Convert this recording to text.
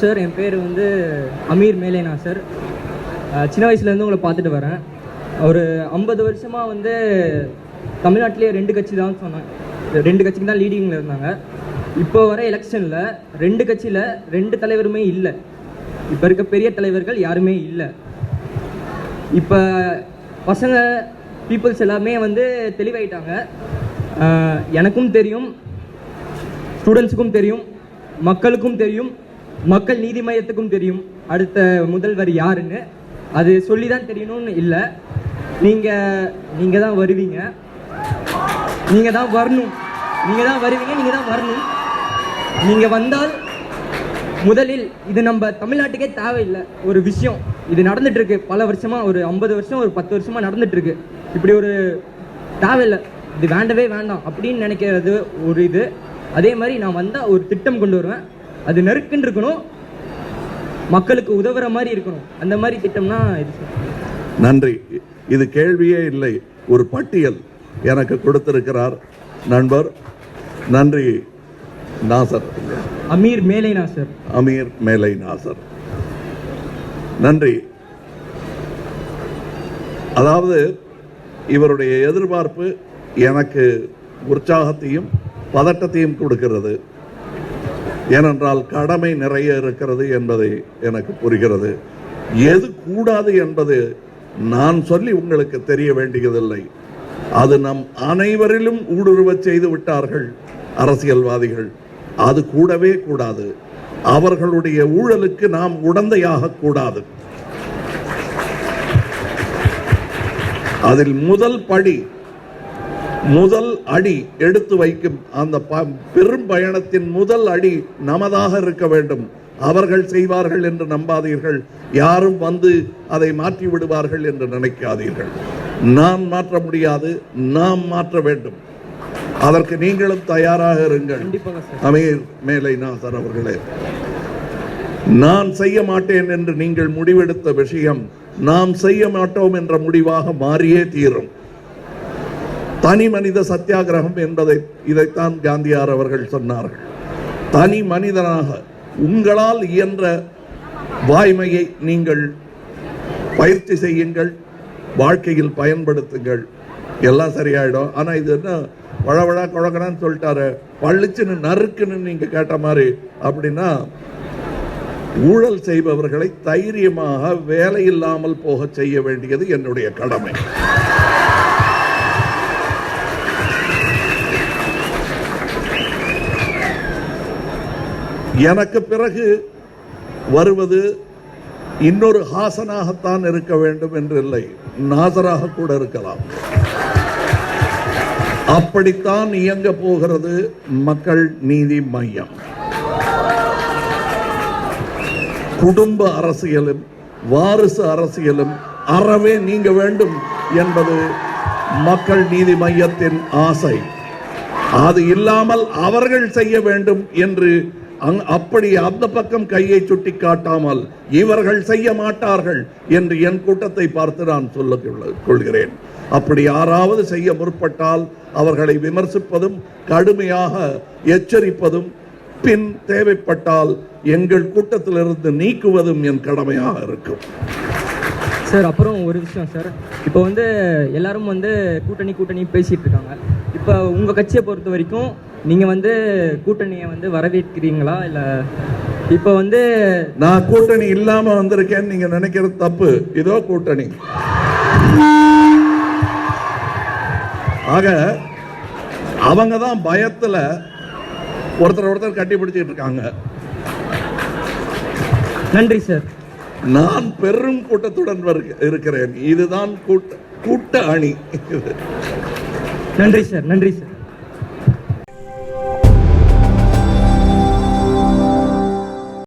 Sir என் பேர் வந்து அமீர் மேலேனா சார். சின்ன வயசுலேருந்து உங்களை பார்த்துட்டு வரேன். ஒரு ஐம்பது வருஷமாக வந்து தமிழ்நாட்டிலே ரெண்டு கட்சி தான் சொன்னேன் ரெண்டு கட்சிக்கு தான் லீடிங்கில் இருந்தாங்க. இப்போ வர எலெக்ஷனில் ரெண்டு கட்சியில் ரெண்டு தலைவருமே இல்லை. இப்போ இருக்க பெரிய தலைவர்கள் யாருமே இல்லை. இப்போ பசங்க பீப்புள்ஸ் எல்லாமே வந்து தெளிவாயிட்டாங்க. எனக்கும் தெரியும் ஸ்டூடெண்ட்ஸுக்கும் தெரியும் மக்களுக்கும் தெரியும். மக்கள் நீதி மையத்துக்கும் தெரியும். அடுத்த முதல்வர் யாருன்னு. அது சொல்லி தான் தெரியணும்னு இல்லை. நீங்கள் நீங்கள் தான் வருவீங்க. நீங்கள் தான் வரணும். நீங்கள் தான் வருவீங்க நீங்கள் தான் வரணும். நீங்கள் வந்தால் முதலில் இது நம்ம தமிழ்நாட்டுக்கே தேவையில்லை. ஒரு விஷயம். இது நடந்துட்டு இருக்கு பல வருஷமா ஒரு ஐம்பது வருஷம் ஒரு பத்து வருஷமா நடந்துட்டு இருக்கு இப்படி ஒரு தேவையில்லை. இது வேண்டவே வேண்டாம் அப்படின்னு நினைக்கிறது ஒரு இது. அதே மாதிரி நான் வந்தால் ஒரு திட்டம் கொண்டு வருவேன். அது நெருக்குன்னு இருக்கணும். மக்களுக்கு உதவுற மாதிரி இருக்கணும். அந்த மாதிரி திட்டம்னா இது. நன்றி. இது கேள்வியே இல்லை. ஒரு பட்டியல் எனக்கு கொடுத்திருக்கிறார் நண்பர். நன்றி நாசர். அமீர் மேலேனா சார் அமீர் மேலை நாசர். நன்றி. அதாவது இவருடைய எதிர்பார்ப்பு எனக்கு உற்சாகத்தையும் பதட்டத்தையும் கொடுக்கிறது. ஏனென்றால் கடமை நிறைய இருக்கிறது என்பதை எனக்கு புரிகிறது. எது கூடாது என்பது நான் சொல்லி உங்களுக்கு தெரிய வேண்டியதில்லை. அது நம் அனைவரிலும் ஊடுருவச் செய்து விட்டார்கள் அரசியல்வாதிகள். அது கூடவே கூடாது. அவர்களுடைய ஊழலுக்கு நாம் உடந்தையாக கூடாது. அதில் முதல் படி முதல் அடி எடுத்து வைக்கும் அந்த பெரும் பயணத்தின் முதல் அடி நமதாக இருக்க வேண்டும். அவர்கள் செய்வார்கள் என்று நம்பாதீர்கள். யாரும் வந்து அதை மாற்றி விடுவார்கள் என்று நினைக்காதீர்கள். நாம் மாற்ற முடியாது நாம் மாற்ற வேண்டும். அதற்கு நீங்களும் தயாராக இருங்கள். அமீர் மேலை நாசர் அவர்களே நான் செய்ய மாட்டேன் என்று நீங்கள் முடிவெடுத்த விஷயம் நாம் செய்ய மாட்டோம் என்ற முடிவாக மாறியே தீரும். தனி மனித சத்தியாகிரகம் என்பதை இதைத்தான் காந்தியார் அவர்கள் சொன்னார்கள். தனி மனிதனாக உங்களால் இயன்ற வாய்மையை நீங்கள் பயிற்சி செய்யுங்கள் வாழ்க்கையில் பயன்படுத்துங்கள். எல்லாம் சரியாயிடும். ஆனா இது என்ன வழவழா குழக்கணான்னு சொல்லிட்டாரு. பள்ளிச்சுன்னு நறுக்குன்னு நீங்க கேட்ட மாதிரி அப்படின்னா ஊழல் செய்பவர்களை தைரியமாக வேலை இல்லாமல் போக செய்ய வேண்டியது என்னுடைய கடமை. எனக்கு பிறகு வருவது இன்னொரு ஹாசனாகத்தான் இருக்க வேண்டும் என்று இல்லை. நாசராக கூட இருக்கலாம். அப்படித்தான் இயங்க போகிறது மக்கள் நீதி மையம். குடும்ப அரசியலும் வாரிசு அரசியலும் அறவே நீங்க வேண்டும் என்பது மக்கள் நீதி மையத்தின் ஆசை. அது இல்லாமல் அவர்கள் செய்ய வேண்டும் என்று அப்படி அந்த பக்கம் கையை சுட்டி காட்டாமல் இவர்கள் செய்ய மாட்டார்கள் என்று என் கூட்டத்தை பார்த்து நான் சொல்ல கொள்கிறேன். அப்படி யாராவது செய்ய முற்பட்டால் அவர்களை விமர்சிப்பதும் கடுமையாக எச்சரிப்பதும் பின் தேவைப்பட்டால் எங்கள் கூட்டத்திலிருந்து நீக்குவதும் என் கடமையாக இருக்கும். சார் அப்புறம் ஒரு விஷயம் சார். இப்போ வந்து எல்லாரும் வந்து கூட்டணி கூட்டணி பேசிட்டு இருக்காங்க. இப்போ உங்கள் கட்சியை பொறுத்த வரைக்கும் நீங்கள் வந்து கூட்டணியை வந்து வரவேற்கிறீங்களா? இல்லை இப்போ வந்து நான் கூட்டணி இல்லாம வந்திருக்கேன்னு நீங்க நினைக்கிறது தப்பு. இதோ கூட்டணி. ஆக அவங்க தான் பயத்துல ஒருத்தர் ஒருத்தர் கட்டி பிடிச்சிட்டு இருக்காங்க. நன்றி சார். நான் பெரும் கூட்டத்துடன் இருக்கிறேன். இதுதான் கூட்ட கூட்ட அணி. நன்றி சார். நன்றி சார்.